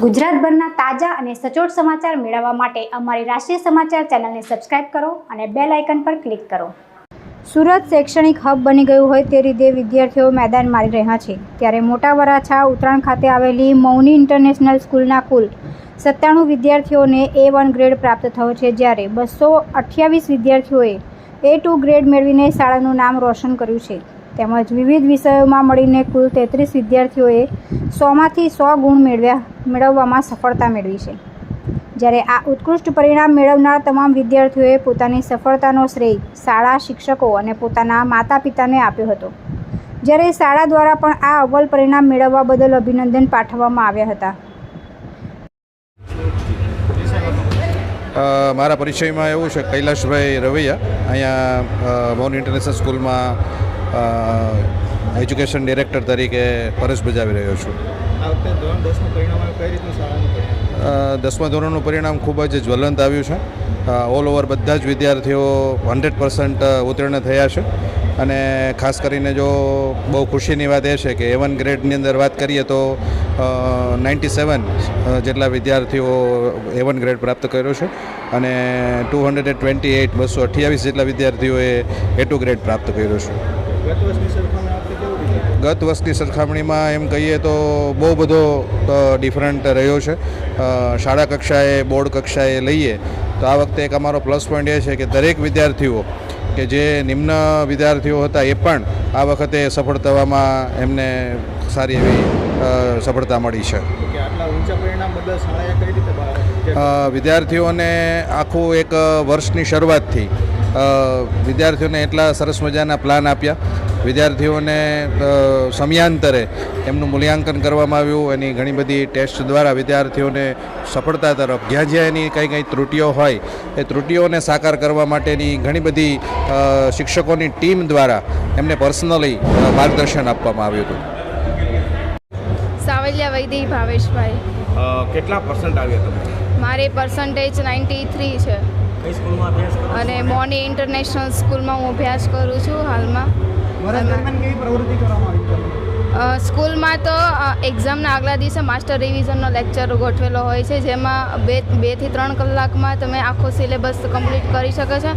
ગુજરાતભરના તાજા અને સચોટ સમાચાર મેળવવા માટે અમારી રાષ્ટ્રીય સમાચાર ચેનલને સબસ્ક્રાઇબ કરો અને બેલ આઇકન પર ક્લિક કરો. સુરત શૈક્ષણિક હબ બની ગયું હોય તે રીતે વિદ્યાર્થીઓ મેદાન મારી રહ્યા છે. ત્યારે મોટા વરાછા ઉત્તરાયણ ખાતે આવેલી મૌની ઇન્ટરનેશનલ સ્કૂલના કુલ સત્તાણું વિદ્યાર્થીઓને એ વન ગ્રેડ પ્રાપ્ત થયો છે, જ્યારે બસો અઠ્યાવીસ વિદ્યાર્થીઓએ એ ટુ ગ્રેડ મેળવીને શાળાનું નામ રોશન કર્યું છે. તેમજ વિવિધ વિષયોમાં મળીને કુલ તેત્રીસ વિદ્યાર્થીઓએ સોમાંથી સો ગુણ મેળવ્યા મેળવવામાં સફળતા મેળવી છે. જ્યારે આ ઉત્કૃષ્ટ પરિણામ મેળવનાર તમામ વિદ્યાર્થીઓએ પોતાની સફળતાનો શ્રેય શાળા શિક્ષકો અને પોતાના માતા પિતાને આપ્યો હતો. જ્યારે શાળા દ્વારા પણ આ અવ્વલ પરિણામ મેળવવા બદલ અભિનંદન પાઠવવામાં આવ્યા હતા. મારા પરિચયમાં એવું છે, કૈલાશભાઈ રવૈયા, અહીંયા મૌન ઇન્ટરનેશનલ સ્કૂલમાં એજ્યુકેશન ડિરેક્ટર તરીકે ફરજ બજાવી રહ્યો છું. દસમા ધોરણનું પરિણામ ખૂબ જ જ્વલંત આવ્યું છે. ઓલ ઓવર બધા જ વિદ્યાર્થીઓ હંડ્રેડ પર્સન્ટ ઉત્તીર્ણ થયા છે. અને ખાસ કરીને જો બહુ ખુશીની વાત એ છે કે એવન ગ્રેડની અંદર વાત કરીએ તો નાઇન્ટી સેવન જેટલા વિદ્યાર્થીઓ એવન ગ્રેડ પ્રાપ્ત કર્યો છે. અને two hundred and twenty eight બસો અઠ્યાવીસ જેટલા વિદ્યાર્થીઓએ એ ટુ ગ્રેડ પ્રાપ્ત કર્યો છે. ગત વર્ષની સરખામણીમાં એમ કહીએ તો બહુ બધો ડિફરન્ટ રહ્યો છે. શાળા કક્ષાએ બોર્ડ કક્ષાએ લઈએ તો આ વખતે એક અમારો પ્લસ પોઈન્ટ એ છે કે દરેક વિદ્યાર્થીઓ કે જે નિમ્ન વિદ્યાર્થીઓ હતા એ પણ આ વખતે સફળ થવામાં એમને સારી એવી સફળતા મળી છે. વિદ્યાર્થીઓને આખું એક વર્ષની શરૂઆતથી વિદ્યાર્થીઓને એટલા સરસ મજાના પ્લાન આપ્યા. વિદ્યાર્થીઓને સમયાંતરે એમનું મૂલ્યાંકન કરવામાં આવ્યું. એની ઘણી બધી ટેસ્ટ દ્વારા વિદ્યાર્થીઓને સફળતા તરફ જ્યાં જ્યાં એની કંઈ કંઈ ત્રુટીઓ હોય એ ત્રુટીઓને સાકાર કરવા માટેની ઘણી બધી શિક્ષકોની ટીમ દ્વારા એમને પર્સનલી માર્ગદર્શન આપવામાં આવ્યું હતું. સાવલિયા વૈદી ભાવેશભાઈ. કેટલા પર્સન્ટ આવ્યા તમે? મારે પર્સન્ટેજ નાઇન્ટી થ્રી છે. અને મોની ઇન્ટરનેશનલ સ્કૂલમાં હું અભ્યાસ કરું છું હાલમાં. સ્કૂલમાં તો એક્ઝામના આગલા દિવસે માસ્ટર રિવિઝનનો લેક્ચર ગોઠવેલો હોય છે જેમાં બે બેથી ત્રણ કલાકમાં તમે આખો સિલેબસ કમ્પ્લીટ કરી શકો છો.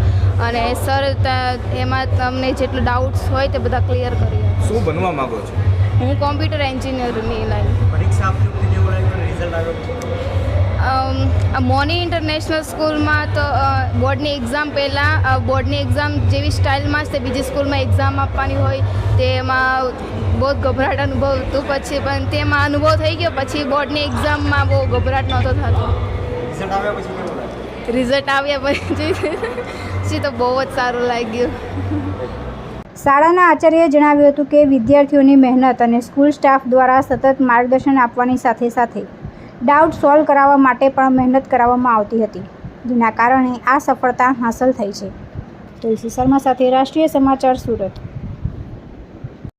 અને સર એમાં તમને જેટલું ડાઉટ્સ હોય તે બધા ક્લિયર કરી શું બનવા માગો છો? હું કોમ્પ્યુટર એન્જિનિયરની લાઈન પરીક્ષા રિઝલ્ટ આવ્યો? મોની ઇન્ટરનેશનલ સ્કૂલમાં તો બોર્ડની એક્ઝામ પહેલાં બોર્ડની એક્ઝામ જેવી સ્ટાઇલમાં જ તે બીજી સ્કૂલમાં એક્ઝામ આપવાની હોય તેમાં બહુ જ ગભરાટ અનુભવ હતું પછી પણ તેમાં અનુભવ થઈ ગયો પછી બોર્ડની એક્ઝામમાં બહુ ગભરાટ નહોતો થતો. રિઝલ્ટ આવ્યા પછી કેવું રિઝલ્ટ આવ્યા પછી પછી તો બહુ જ સારું લાગ્યું. શાળાના આચાર્યએ જણાવ્યું હતું કે વિદ્યાર્થીઓની મહેનત અને સ્કૂલ સ્ટાફ દ્વારા સતત માર્ગદર્શન આપવાની સાથે સાથે ડાઉટ સોલ્વ કરાવવા માટે પણ મહેનત કરાવવામાં આવતી હતી, જેના કારણે આ સફળતા હાંસલ થઈ છે. તુલસી શર્મા સાથે રાષ્ટ્રીય સમાચાર સુરત.